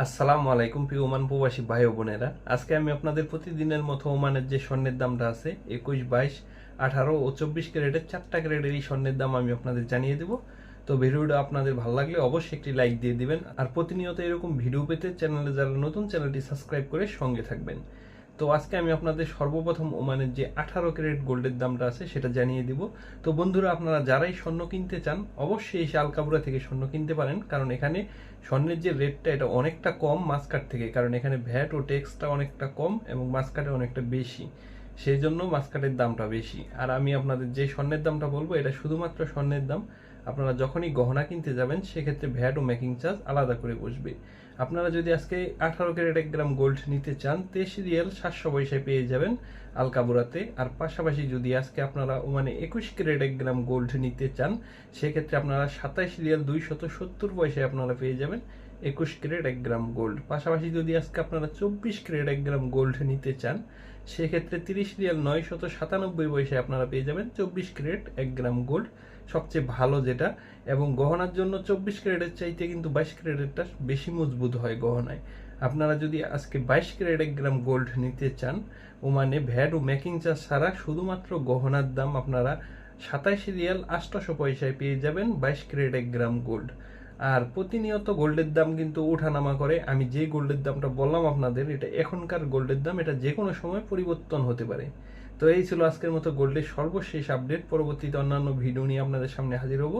আসসালামু আলাইকুম প্রিয় ওমান প্রবাসী ভাই ও বোনেরা। আজকে আমি আপনাদের প্রতিদিনের মতো ওমানের যে স্বর্ণের দামটা আছে, একুশ, বাইশ, আঠারো ও চব্বিশ ক্যারেটের চারটা ক্যারেটের এই স্বর্ণের দাম আমি আপনাদের জানিয়ে দেবো। তো ভিডিওটা আপনাদের ভালো লাগলে অবশ্যই একটি লাইক দিয়ে দিবেন। আর প্রতিনিয়ত এরকম ভিডিও পেতে চ্যানেলে যারা নতুন, চ্যানেলটি সাবস্ক্রাইব করে সঙ্গে থাকবেন। তো আজকে আমি আপনাদের সর্বপ্রথম ওমানের যে আঠারো ক্যারেট গোল্ডের দামটা আছে সেটা জানিয়ে দিব। তো বন্ধুরা, আপনারা যারাই স্বর্ণ কিনতে চান, অবশ্যই এই আলকাপুরা থেকে স্বর্ণ কিনতে পারেন। কারণ এখানে স্বর্ণের যে রেটটা, এটা অনেকটা কম মাসকাট থেকে। কারণ এখানে ভ্যাট ও ট্যাক্সটা অনেকটা কম এবং মাসকাটে অনেকটা বেশি। সেই জন্য মাসকাটের দামটা বেশি। আর আমি আপনাদের যে স্বর্ণের দামটা বলব, এটা শুধুমাত্র স্বর্ণের দাম। আপনারা যখনই গহনা কিনতে যাবেন, সেক্ষেত্রে ভ্যাট ও মেকিং চার্জ আলাদা করে বসবে। আপনারা যদি আজকে আঠারো ক্যারেট এক গ্রাম গোল্ড নিতে চান, তেইশ রিয়াল সাতশো পয়সায় পেয়ে যাবেন আলকাবুরাতে। আর পাশাপাশি যদি আজকে আপনারা মানে একুশ ক্যারেট এক গ্রাম গোল্ড নিতে চান, সেক্ষেত্রে আপনারা সাতাইশ রিয়াল দুইশত সত্তর পয়সায় আপনারা পেয়ে যাবেন একুশ ক্যারেট এক গ্রাম গোল্ড পাশাপাশি যদি আজকে আপনারা চব্বিশ ক্যারেট এক গ্রাম গোল্ড নিতে চান, সেক্ষেত্রে তিরিশ রিয়াল নয় শত সাতানব্বই পয়সায় আপনারা পেয়ে যাবেন চব্বিশ ক্যারেট এক গ্রাম গোল্ড সবচেয়ে ভালো যেটা। এবং গহনার জন্য চব্বিশ ক্যারেটের চাইতে কিন্তু বাইশ ক্যারেটেরটা বেশি মজবুত হয় গহনায়। আপনারা যদি আজকে বাইশ ক্যারেট এক গ্রাম গোল্ড নিতে চান ও মানে ভ্যাট ও মেকিং চার্জ ছাড়া শুধুমাত্র গহনার দাম আপনারা সাতাইশ রিয়াল আটশোশো পয়সায় পেয়ে যাবেন বাইশ ক্যারেট এক গ্রাম গোল্ড আর প্রতিনিয়ত গোল্ডের দাম কিন্তু ওঠানামা করে। আমি যে গোল্ডের দামটা বললাম আপনাদের, এটা এখনকার গোল্ডের দাম, এটা যে কোনো সময় পরিবর্তন হতে পারে। তো এই ছিল আজকের মতো গোল্ডের সর্বশেষ আপডেট। পরবর্তীতে অন্যান্য ভিডিও নিয়ে আপনাদের সামনে হাজির হব।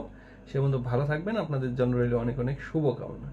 সে মতো ভালো থাকবেন। আপনাদের জন্য রইল অনেক অনেক শুভকামনা।